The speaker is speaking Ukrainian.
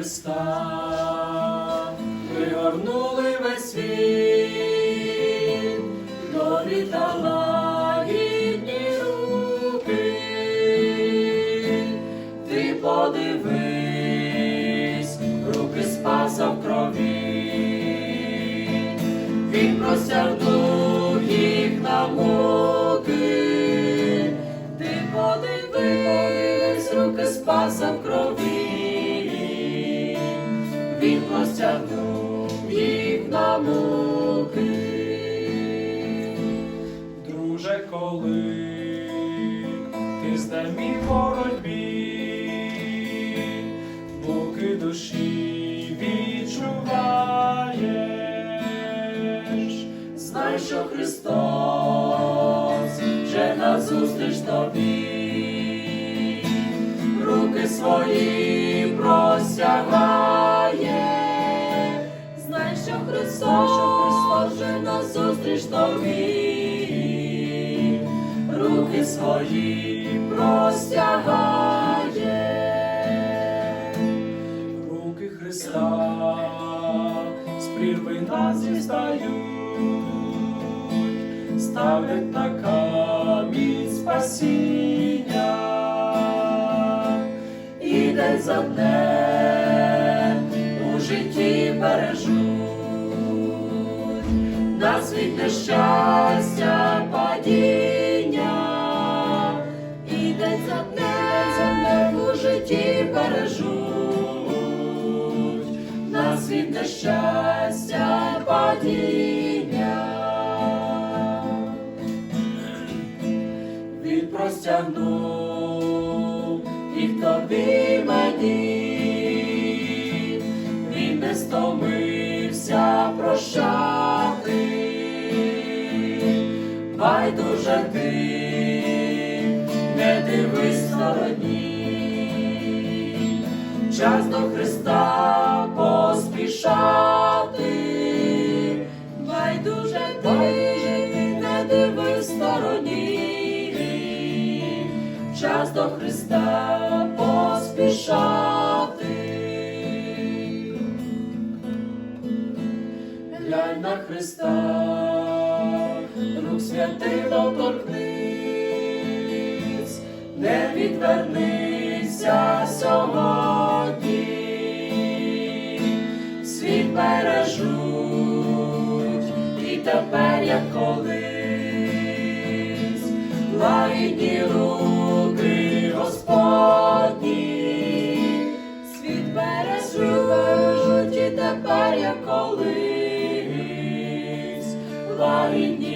Христа, пригорнули весь світ, довітала гідні руки, ти подивись, руки спаса в крові, він простягнув їх на муки, ти подивись, руки спаса в крові, він простягнув їх на муки. Друже, коли ти здамі боротьбі, муки душі відчуваєш, знай, що Христос вже назустріч тобі, руки свої простягає, що Христос вже назустріч тобі, руки свої простягає, руки Христа з прірви нас зістають, ставлять на камінь спасіння, і день за днем від нещастя падіння, і день за днем у житті бережуть нас від нещастя падіння. Він простягнув їх тобі мені, він не стомився байдуже ти, не дивись стороні, час до Христа поспішати, байдуже ти, не дивись стороні, час до Христа поспішати. Глянь на Христа, рук святий доторкнись, не відвернися сьогодні, світ бережуть. І тепер, як колись, лагідні руки Господні, світ бережуть. І тепер, як колись, лагідні.